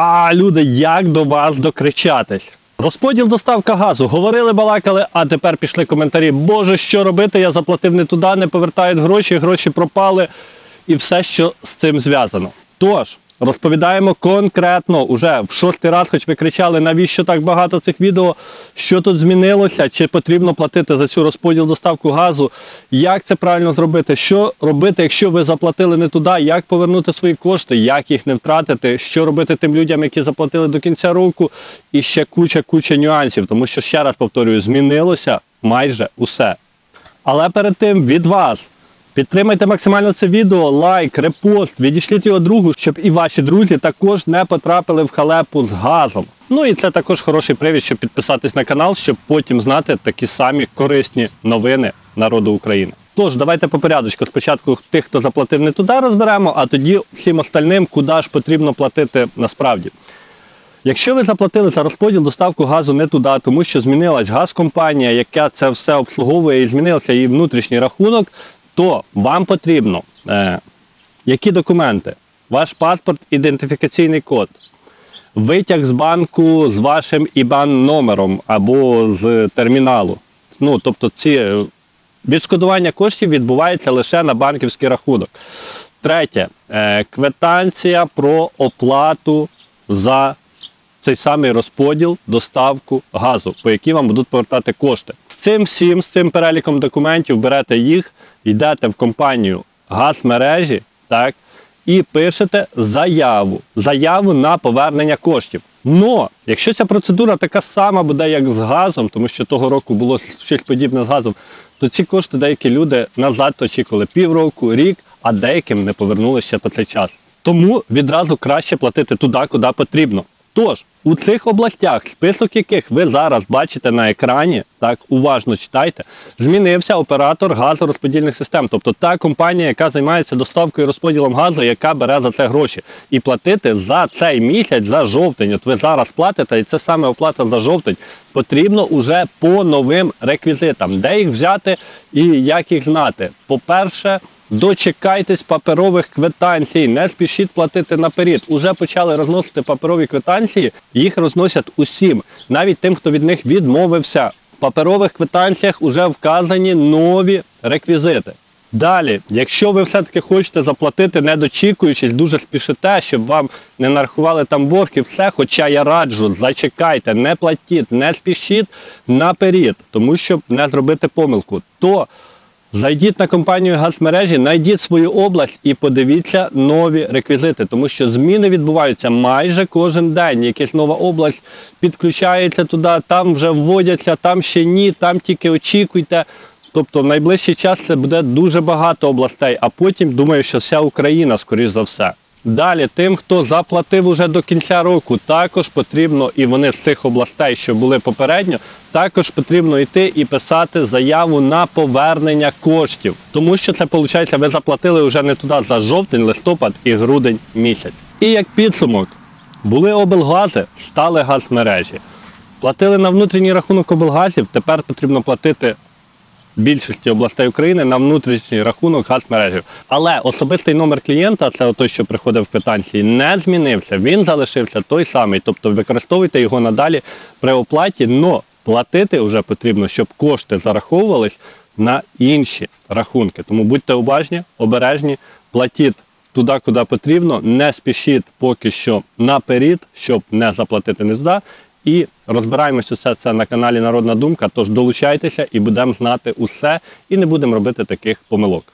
А, люди, як до вас докричатись? Розподіл доставка газу. Говорили, балакали, а тепер пішли коментарі. Боже, що робити? Я заплатив не туди, не повертають гроші, гроші пропали і все, що з цим зв'язано. Тож, розповідаємо конкретно, уже в шостий раз, хоч ви кричали, навіщо так багато цих відео, що тут змінилося, чи потрібно платити за цю розподіл доставку газу, як це правильно зробити, що робити, якщо ви заплатили не туди, як повернути свої кошти, як їх не втратити, що робити тим людям, які заплатили до кінця року, і ще куча-куча нюансів, тому що ще раз повторюю, змінилося майже усе. Але перед тим від вас. Підтримайте максимально це відео, лайк, репост, відійшліть його другу, щоб і ваші друзі також не потрапили в халепу з газом. Ну і це також хороший привід, щоб підписатись на канал, щоб потім знати такі самі корисні новини народу України. Тож, давайте по порядочку. Спочатку тих, хто заплатив не туди, розберемо, а тоді всім остальним, куди ж потрібно платити насправді. Якщо ви заплатили за розподіл доставку газу не туди, тому що змінилась газкомпанія, яка це все обслуговує і змінився її внутрішній рахунок, то вам потрібно е, які документи? Ваш паспорт, ідентифікаційний код, витяг з банку з вашим IBAN номером або з терміналу. Ну, тобто ці е, відшкодування коштів відбувається лише на банківський рахунок. Третє, е, квитанція про оплату за цей самий розподіл, доставку газу, по якій вам будуть повертати кошти. Цим всім, з цим переліком документів берете їх, йдете в компанію газмережі, так, і пишете заяву, заяву на повернення коштів. Но, якщо ця процедура така сама буде, як з газом, тому що того року було щось подібне з газом, то ці кошти деякі люди назад очікували півроку, рік, а деяким не повернули ще по цей час. Тому відразу краще платити туди, куди потрібно. Тож, у цих областях, список яких ви зараз бачите на екрані, так уважно читайте, змінився оператор газорозподільних систем, тобто та компанія, яка займається доставкою і розподілом газу, яка бере за це гроші. І платити за цей місяць, за жовтень, от ви зараз платите, і це саме оплата за жовтень, потрібно уже по новим реквізитам. Де їх взяти і як їх знати? По-перше, Дочекайтесь паперових квитанцій, не спішіть платити наперед. Уже почали розносити паперові квитанції, їх розносять усім, навіть тим, хто від них відмовився. В паперових квитанціях вже вказані нові реквізити. Далі, якщо ви все-таки хочете заплатити, не дочікуючись, дуже спішите, щоб вам не нарахували там борг і все, хоча я раджу, зачекайте, не платіть, не спішіть наперед, тому щоб не зробити помилку. То Зайдіть на компанію газмережі, знайдіть свою область і подивіться нові реквізити, тому що зміни відбуваються майже кожен день. Якась нова область підключається туди, там вже вводяться, там ще ні, там тільки очікуйте. Тобто в найближчий час це буде дуже багато областей, а потім думаю, що вся Україна, скоріш за все. Далі, тим, хто заплатив уже до кінця року, також потрібно, і вони з цих областей, що були попередньо, також потрібно йти і писати заяву на повернення коштів. Тому що це виходить, ви заплатили вже не туди за жовтень, листопад і грудень місяць. І як підсумок, були облгази, стали газмережі. Платили на внутрішній рахунок облгазів, тепер потрібно платити більшості областей України на внутрішній рахунок газмережі. Але особистий номер клієнта, це той, що приходив в квитанції, не змінився. Він залишився той самий. Тобто використовуйте його надалі при оплаті, але платити вже потрібно, щоб кошти зараховувались на інші рахунки. Тому будьте уважні, обережні, платіть туди, куди потрібно, не спішіть поки що наперед, щоб не заплатити не туди. І розбираємось усе це на каналі Народна Думка. Тож долучайтеся і будемо знати усе, і не будемо робити таких помилок.